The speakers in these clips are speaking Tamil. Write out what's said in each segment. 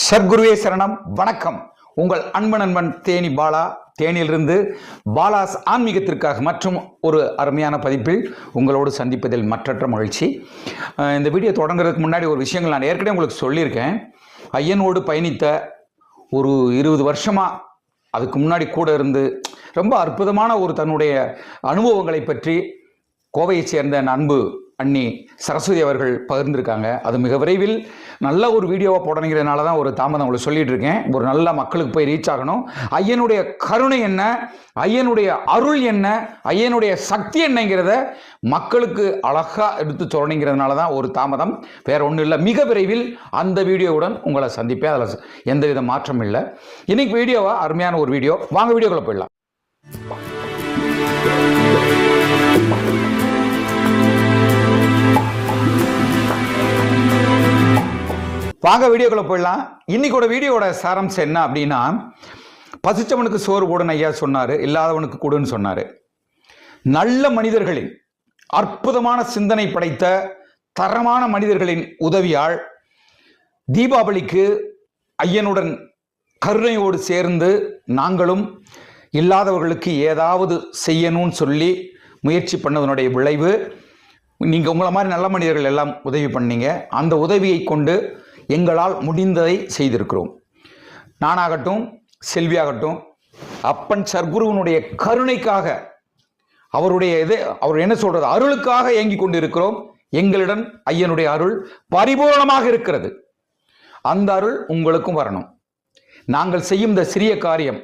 சர்க்குருவே சரணம். வணக்கம். உங்கள் அன்பு நண்பன் தேனி பாலா தேனியிலிருந்து பாலாஸ் ஆன்மீகத்திற்காக மற்றும் ஒரு அருமையான பதிப்பில் உங்களோடு சந்திப்பதில் மற்றற்ற மகிழ்ச்சி. இந்த வீடியோ தொடங்குறதுக்கு முன்னாடி ஒரு விஷயங்கள் நான் ஏற்கனவே உங்களுக்கு சொல்லியிருக்கேன். ஐயனோடு பயணித்த ஒரு இருபது வருஷமாக அதுக்கு முன்னாடி கூட இருந்து ரொம்ப அற்புதமான ஒரு தன்னுடைய அனுபவங்களை பற்றி கோவையைச் சேர்ந்த என் அன்பு அண்ணி சரஸ்வதி அவர்கள் பகிர்ந்திருக்காங்க. அது மிக விரைவில் நல்ல ஒரு வீடியோவை போடணுங்கிறதுனால தான் ஒரு தாமதம் உங்களுக்கு சொல்லிட்டு இருக்கேன் ஒரு நல்ல மக்களுக்கு போய் ரீச் ஆகணும். ஐயனுடைய கருணை என்ன? ஐயனுடைய அருள் என்ன? ஐயனுடைய சக்தி என்னங்கிறத மக்களுக்கு அழகாக எடுத்து சொல்லணுங்கிறதுனால தான் ஒரு தாமதம். வேற ஒன்றும் இல்லை. மிக விரைவில் அந்த வீடியோவுடன் உங்களை சந்திப்பேன். அதில் எந்தவித மாற்றம் இல்லை. இன்னைக்கு வீடியோவா? அருமையான ஒரு வீடியோ. வாங்க வீடியோக்குள்ளே போயிடலாம். வாங்க வீடியோக்குள்ளே போயிடலாம். இன்னைக்கோட வீடியோட சாரம்சம் என்ன அப்படின்னா பசிச்சவனுக்கு சோறு போடுன்னு ஐயா சொன்னார் இல்லாதவனுக்கு கொடுன்னு சொன்னார். நல்ல மனிதர்களின் அற்புதமான சிந்தனை படைத்த தரமான மனிதர்களின் உதவியால் தீபாவளிக்கு ஐயனுடன் கருணையோடு சேர்ந்து நாங்களும் இல்லாதவர்களுக்கு ஏதாவது செய்யணும்னு சொல்லி முயற்சி பண்ணதனுடைய விளைவு. நீங்கள் உங்களை மாதிரி நல்ல மனிதர்கள் எல்லாம் உதவி பண்ணீங்க. அந்த உதவியை கொண்டு எங்களால் முடிந்ததை செய்திருக்கிறோம். நானாகட்டும் செல்வியாகட்டும் அப்பன் சர்க்குருவனுடைய கருணைக்காக அவருடைய இது அவர் என்ன சொல்றது அருளுக்காக ஏங்கி கொண்டிருக்கிறோம். எங்களிடம் ஐயனுடைய அருள் பரிபூரணமாக இருக்கிறது. அந்த அருள் உங்களுக்கும் வரணும். நாங்கள் செய்யும் இந்த சிறிய காரியம்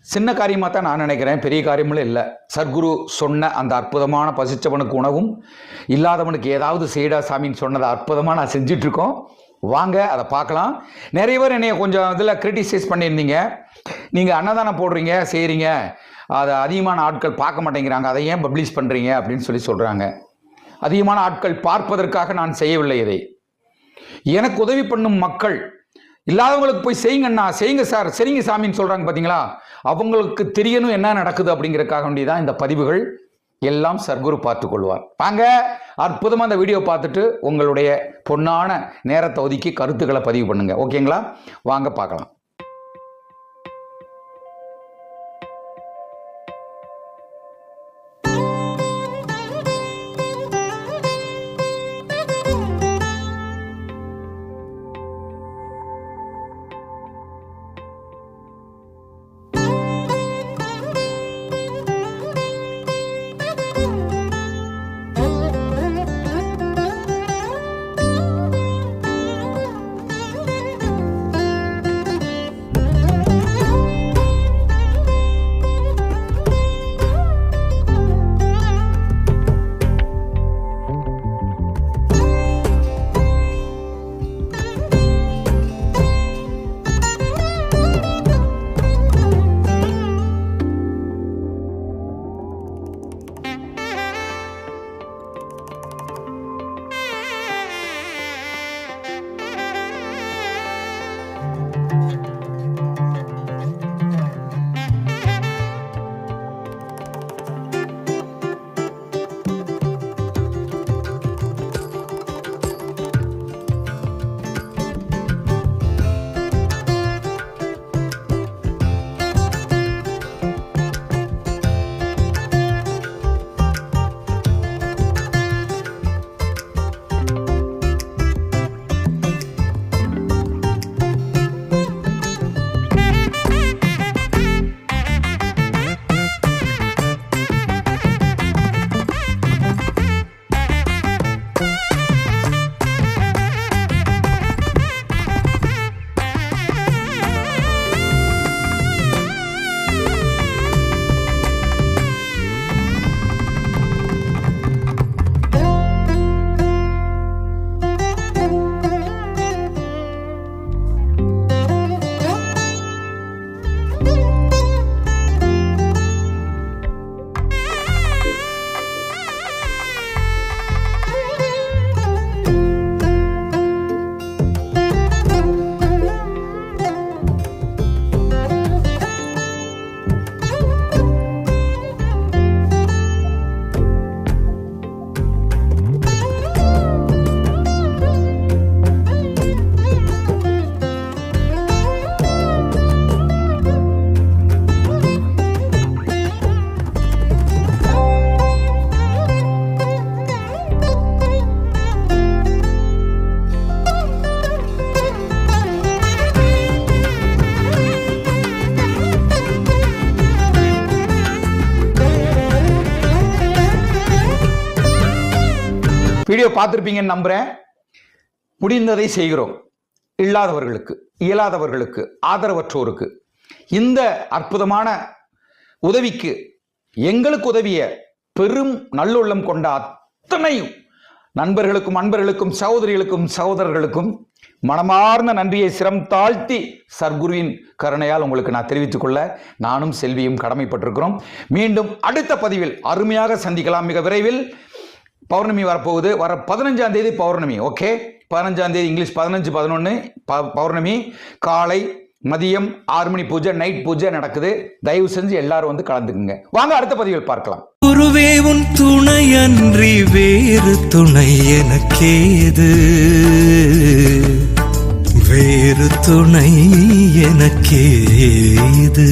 சின்ன காரியமாக தான் நான் நினைக்கிறேன் பெரிய காரியமும் இல்லை. சர்க்குரு சொன்ன அந்த அற்புதமான பசிச்சவனுக்கு உணவும் இல்லாதவனுக்கு ஏதாவது செய்யடா சாமின்னு சொன்னதை அற்புதமாக நான் செஞ்சிட்ருக்கோம். இருக்கோம் வாங்க அதை பார்க்கலாம். நிறைய பேர் என்னைய கொஞ்சம் இதில் கிரிட்டிசைஸ் பண்ணியிருந்தீங்க. நீங்கள் அன்னதானம் போடுறீங்க செய்கிறீங்க அதை அதிகமான ஆட்கள் பார்க்க மாட்டேங்கிறாங்க. அதை ஏன் பப்ளிஷ் பண்ணுறீங்க அப்படின்னு சொல்லி சொல்கிறாங்க அதிகமான ஆட்கள் பார்ப்பதற்காக நான் செய்யவில்லை இதை. எனக்கு உதவி பண்ணும் மக்கள் இல்லாதவங்களுக்கு போய் செய்யுங்கண்ணா செய்யுங்க சார் சரிங்க சாமின்னு சொல்கிறாங்க பார்த்தீங்களா அவங்களுக்கு தெரியணும் என்ன நடக்குது அப்படிங்கிறக்காக வேண்டியதான் இந்த பதிவுகள். எல்லாம் சர்க்குரு பார்த்து கொள்வார். வாங்க அற்புதமாக அந்த வீடியோ பார்த்துட்டு உங்களுடைய பொன்னான நேரத்தை ஒதுக்கி கருத்துக்களை பதிவு பண்ணுங்கள் ஓகேங்களா? வாங்க பார்க்கலாம். வீடியோ பார்த்துருப்பீங்கன்னு நம்புறேன். முடிந்ததை செய்கிறோம். இல்லாதவர்களுக்கு இயலாதவர்களுக்கு ஆதரவற்றோருக்கு இந்த அற்புதமான உதவிக்கு எங்களுக்கு உதவிய பெரும் நல்லுள்ளம் கொண்ட அத்தனையும் நண்பர்களுக்கும் அன்பர்களுக்கும் சகோதரிகளுக்கும் சகோதரர்களுக்கும் மனமார்ந்த நன்றியை சிரம் தாழ்த்தி சர்க்குருவின் கருணையால் உங்களுக்கு நான் தெரிவித்துக் கொள்ள நானும் செல்வியும் கடமைப்பட்டிருக்கிறோம். மீண்டும் அடுத்த பதிவில் அருமையாக சந்திக்கலாம். மிக விரைவில் பௌர்ணமி வரப்போகுது. வர பதினஞ்சாம் தேதி பௌர்ணமி ஓகே பதினஞ்சாம் தேதி இங்கிலீஷ் பதினஞ்சு பதினொன்று ப பௌர்ணமி காலை மதியம் ஆறு மணி பூஜை நைட் பூஜை நடக்குது. தயவு செஞ்சு எல்லாரும் வந்து கலந்துக்குங்க. வாங்க அடுத்த பதிவில் பார்க்கலாம். குருவே உன் துணையன்றி வேறு துணை எனக்கேது? வேறு துணை எனக்கேது?